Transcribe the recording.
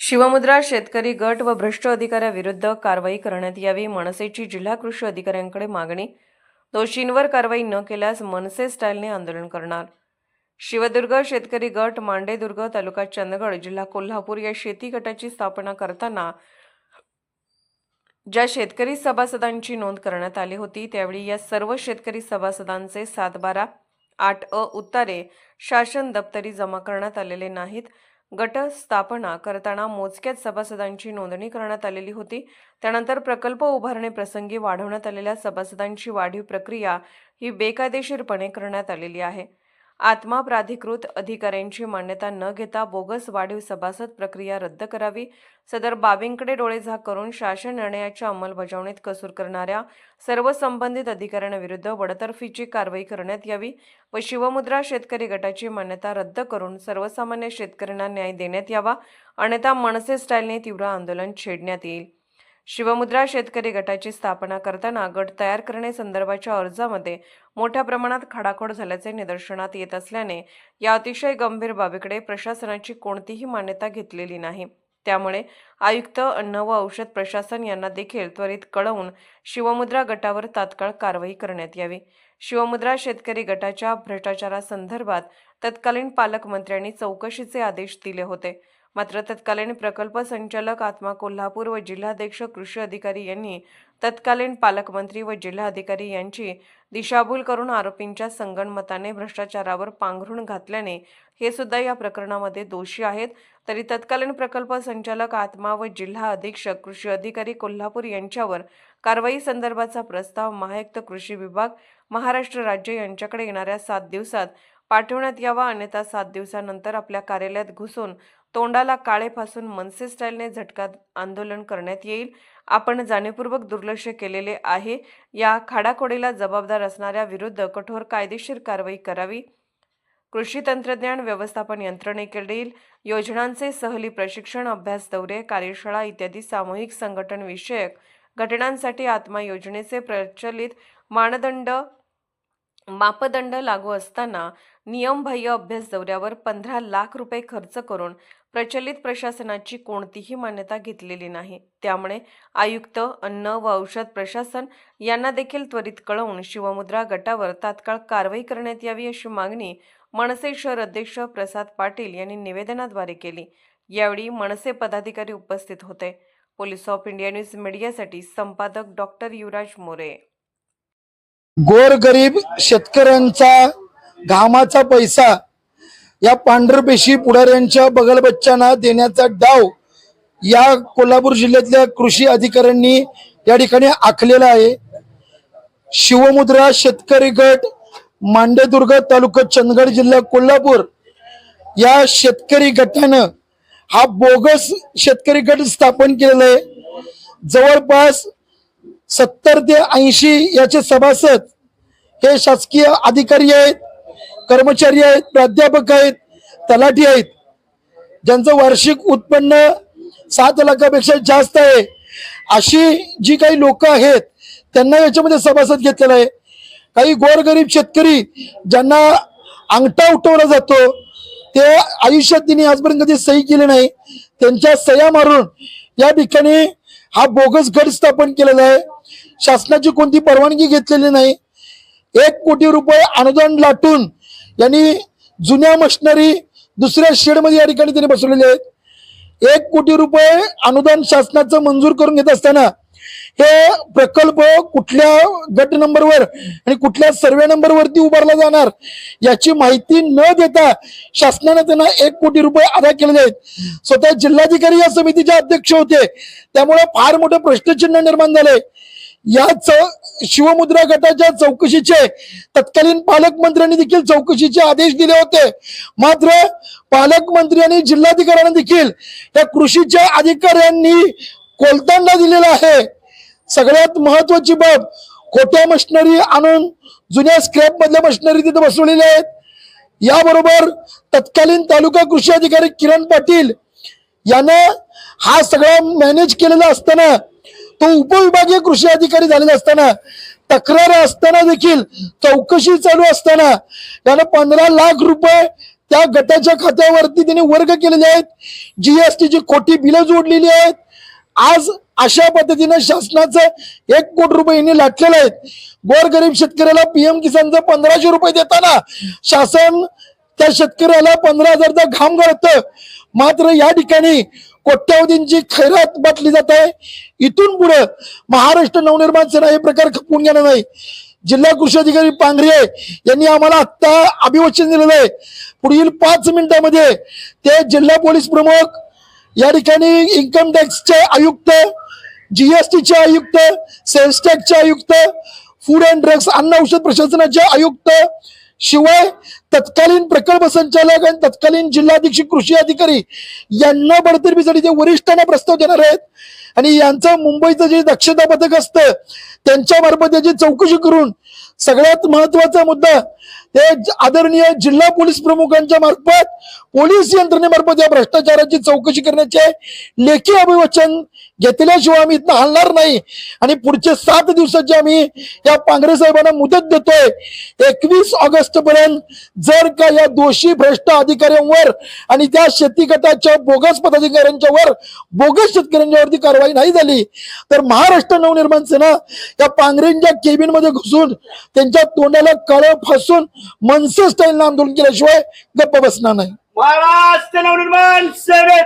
शिवमुद्रा शेतकरी गट व भ्रष्ट अधिकाऱ्याविरुद्ध कारवाई करण्यात यावी मनसेची जिल्हा कृषी अधिकाऱ्यांकडे मागणी. दोषींवर कारवाई न केल्यास मनसे स्टाईलने आंदोलन करणार. शिवदुर्ग शेतकरी गट मांडेदुर्ग तालुका चंदगड जिल्हा कोल्हापूर या शेती गटाची स्थापना करताना ज्या शेतकरी सभासदांची नोंद करण्यात आली होती त्यावेळी या सर्व शेतकरी सभासदांचे सात बारा आठ अ उत्तारे शासन दप्तरी जमा करण्यात आलेले नाहीत. गट स्थापना करताना मोजक्याच सभासदांची नोंदणी करण्यात आलेली होती. त्यानंतर प्रकल्प उभारणी प्रसंगी वाढवण्यात आलेल्या सभासदांची वाढीव प्रक्रिया ही बेकायदेशीरपणे करण्यात आलेली आहे. आत्मा प्राधिकृत अधिकाऱ्यांची मान्यता न घेता बोगस वाढीव सभासद प्रक्रिया रद्द करावी. सदर बाबींकडे डोळेझाक करून शासन निर्णयाच्या अंमलबजावणीत कसूर करणाऱ्या सर्व संबंधित अधिकाऱ्यांविरुद्ध बडतर्फीची कारवाई करण्यात यावी. व शिवमुद्रा शेतकरी गटाची मान्यता रद्द करून सर्वसामान्य शेतकऱ्यांना न्याय देण्यात यावा. अन्यथा मनसे स्टाईलने तीव्र आंदोलन छेडण्यात येईल. शिवमुद्रा शेतकरी गटाची स्थापना करताना गट तयार करणे संदर्भाच्या अर्जामध्ये मोठ्या प्रमाणात खाडाखोड झाल्याचे निदर्शनात येत असल्याने या अतिशय गंभीर बाबीकडे प्रशासनाची कोणतीही मान्यता घेतलेली नाही. त्यामुळे आयुक्त अन्न व औषध प्रशासन यांना देखील त्वरित कळवून शिवमुद्रा गटावर तात्काळ कारवाई करण्यात यावी. शिवमुद्रा शेतकरी गटाच्या भ्रष्टाचारासंदर्भात तत्कालीन पालकमंत्र्यांनी चौकशीचे आदेश दिले होते. मात्र तत्कालीन प्रकल्प संचालक आत्मा कोल्हापूर व जिल्हाध्यक्ष कृषी अधिकारी यांनी तत्कालीन पालकमंत्री व जिल्हाधिकारी यांची दिशाभूल करून आरोपींच्या संगणमताने भ्रष्टाचारावर पांघरून घातल्याने हे सुद्धा या प्रकरणामध्ये दोषी आहेत. तरी तत्कालीन प्रकल्प संचालक आत्मा व जिल्हा अधीक्षक कृषी अधिकारी कोल्हापूर यांच्यावर कारवाई संदर्भाचा प्रस्ताव महायुक्त कृषी विभाग महाराष्ट्र राज्य यांच्याकडे येणाऱ्या सात दिवसात पाठवण्यात यावा. अन्यथा सात दिवसानंतर आपल्या कार्यालयात घुसून तोंडाला काळे फासून मनसे स्टाईलने झटका आंदोलन करण्यात येईल. आपण जाणीवपूर्वक दुर्लक्ष केलेले आहे. या खाडाखोडीला जबाबदार असणाऱ्या विरुद्ध कठोर कायदेशीर कारवाई करावी. कृषी तंत्रज्ञान व्यवस्थापन यंत्रणेकडील योजनांचे सहली प्रशिक्षण अभ्यास दौरे कार्यशाळा इत्यादी सामूहिक संघटन विषयक घटनांसाठी आत्मा योजनेचे प्रचलित मानदंड मापदंड लागू असताना नियमबाह्य अभ्यास दौऱ्यावर पंधरा लाख रुपये खर्च करून प्रचलित प्रशासनाची कोणतीही मान्यता घेतलेली नाही. त्यामुळे आयुक्त अन्न व औषध प्रशासन यांना देखील त्वरित कळवून शिवमुद्रा गटावर तात्काळ कारवाई करण्यात यावी अशी मागणी मनसे शहर अध्यक्ष प्रसाद पाटील यांनी निवेदनाद्वारे केली. यावेळी मनसे पदाधिकारी उपस्थित होते. पोलीस ऑफ इंडिया न्यूज मीडियासाठी संपादक डॉक्टर युवराज मोरे. गोरगरीब शेतकऱ्यांचा घामाचा पैसा या पांढरपेशी पुढाऱ्यांच्या बगलबच्च्यांना देण्याचा डाव या कोल्हापूर जिल्ह्यातल्या कृषी अधिकाऱ्यांनी या ठिकाणी आखलेला आहे. शिवमुद्रा शेतकरी गट मांडेदुर्ग तालुका चंदगड जिल्हा कोल्हापूर या शेतकरी गटानं हा बोगस शेतकरी गट स्थापन केलेला आहे. जवळपास सत्तर ते ऐंशी याचे सभासद हे शासकीय अधिकारी आहेत. कर्मचारी आहेत प्राध्यापक आहेत तलाठी आहेत. ज्यांचं वार्षिक उत्पन्न सात लाखापेक्षा जास्त आहे. अशी जी काही लोक आहेत त्यांना याच्यामध्ये सभासद घेतलेला आहे. काही गोरगरीब शेतकरी ज्यांना अंगठा उठवला जातो ते आयुष्यात तिने आजपर्यंत कधी सही केली नाही त्यांच्या सह्या मारून या ठिकाणी हा बोगस गट स्थापन केलेला आहे. शासनाची कोणती परवानगी घेतलेली नाही. एक कोटी रुपये अनुदान लाटून यांनी जुन्या मशिनरी दुसऱ्या शेडमध्ये या ठिकाणी त्यांनी बसवलेले आहेत. एक कोटी रुपये अनुदान शासनाचं मंजूर करून घेत असताना हे प्रकल्प कुठल्या गट नंबरवर आणि कुठल्या सर्वे नंबरवरती उभारला जाणार याची माहिती न देता शासनाने त्यांना एक कोटी रुपये अदा केलेले आहेत. स्वतः जिल्हाधिकारी या समितीचे अध्यक्ष होते. त्यामुळे फार मोठं प्रश्नचिन्ह निर्माण झालंय. या चौ शिवमुद्रा गटाच्या चौकशीचे तत्कालीन पालकमंत्र्यांनी देखील चौकशीचे आदेश दिले होते. मात्र पालकमंत्री आणि जिल्हाधिकाऱ्यांनी देखील या कृषीच्या अधिकाऱ्यांनी कोलतांडा दिलेला आहे. सगळ्यात महत्वाची बाब खोट्या मशिनरी आणून जुन्या स्क्रॅप मधल्या मशिनरी तिथे बसवलेल्या आहेत. याबरोबर तत्कालीन तालुका कृषी अधिकारी किरण पाटील यानं हा सगळा मॅनेज केलेला असताना तो उपविभागीय कृषी अधिकारी झालेला असताना तक्रार असताना देखील चौकशी चालू असताना त्यानं पंधरा लाख रुपये त्या गटाच्या खात्यावरती त्यांनी वर्ग केलेले आहेत. जीएसटीची खोटी बिलं जोडलेली आहेत. आज अशा पद्धतीनं शासनाचं एक कोटी रुपये यांनी लाटलेले आहेत. गोरगरीब शेतकऱ्याला पीएम किसानचं पंधराशे रुपये देताना शासन त्या शेतकऱ्याला पंधरा हजारचा घाम गळतं. मात्र या ठिकाणी कोट्यावधींची खैरात बाटली जात आहे. इथून पुढे महाराष्ट्र नवनिर्माण सेना हे प्रकार खपवून घेणार नाही. जिल्हा कृषी अधिकारी पांघरे यांनी आम्हाला आत्ता अभिवचन दिलेलं आहे. पुढील पाच मिनिटामध्ये ते जिल्हा पोलीस प्रमुख या ठिकाणी इन्कम टॅक्सचे आयुक्त जीएसटीचे आयुक्त सेल्स टॅक्सचे आयुक्त फूड अँड ड्रग्स अन्न औषध प्रशासनाचे आयुक्त शिवाय तत्कालीन प्रकल्प संचालक आणि तत्कालीन जिल्हाधीक्षक कृषी अधिकारी यांना बडतर्फीसाठी जे वरिष्ठांना प्रस्ताव देणार आहेत आणि यांचं मुंबईचं जे दक्षता पथक असतं त्यांच्या मार्फत याची चौकशी करून सगळ्यात महत्त्वाचा मुद्दा ते आदरणीय जिल्हा पोलीस प्रमुखांच्या मार्फत पोलीस यंत्रणेमार्फत या भ्रष्टाचाराची चौकशी करण्याचे लेखी अभिवचन घेतल्याशिवाय आम्ही इथं हलणार नाही. आणि पुढचे सात दिवसाची आम्ही या पांघरे साहेबांना मुदत देतोय एकवीस ऑगस्ट पर्यंत जर का या दोषी भ्रष्ट अधिकाऱ्यांवर आणि त्या शेती गटाच्या बोगस पदाधिकाऱ्यांच्यावर बोगस शेतकऱ्यांच्यावरती कारवाई नाही झाली तर महाराष्ट्र नवनिर्माण सेना या पांघरेंच्या केबिनमध्ये घुसून त्यांच्या तोंडाला कळ फसून मनसे स्टाईल आंदोलन केल्याशिवाय गप्प बसणार नाही. महाराष्ट्र नवनिर्माण सेनेत